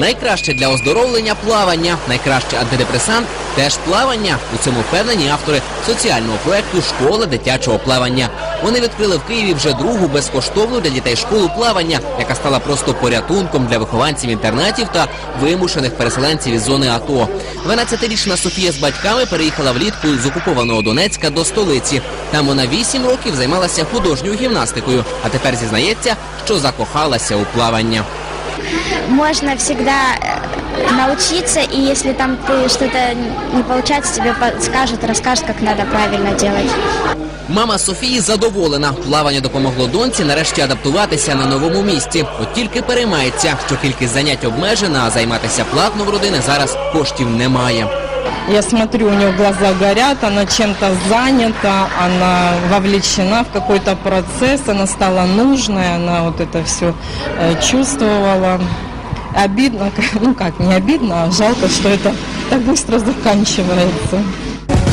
Найкраще для оздоровлення плавання, найкраще антидепресант теж плавання. У цьому впевнені автори соціального проекту Школа дитячого плавання. Вони відкрили в Києві вже другу безкоштовну для дітей школу плавання, яка стала просто порятунком для вихованців інтернатів та вимушених переселенців із зони АТО. 12-річна Софія з батьками переїхала влітку з окупованого Донецька до столиці. Там вона 8 років займалася художньою гімнастикою, а тепер зізнається, що закохалася у плавання. Можно всегда э, научиться, и если там ты что-то не получается, тебе подскажут, расскажут, как надо правильно делать. Мама Софії задоволена. Плавання допомогло доньці нарешті адаптуватися на новому місці. От тільки переймається, що кількість занять обмежена, а займатися платно в родини зараз коштів немає. Я смотрю, у нее глаза горят, она чем-то занята, она вовлечена в какой-то процесс, она стала нужной, она вот это все чувствовала. Обидно, ну как, не обидно, а жалко, что это так быстро заканчивается.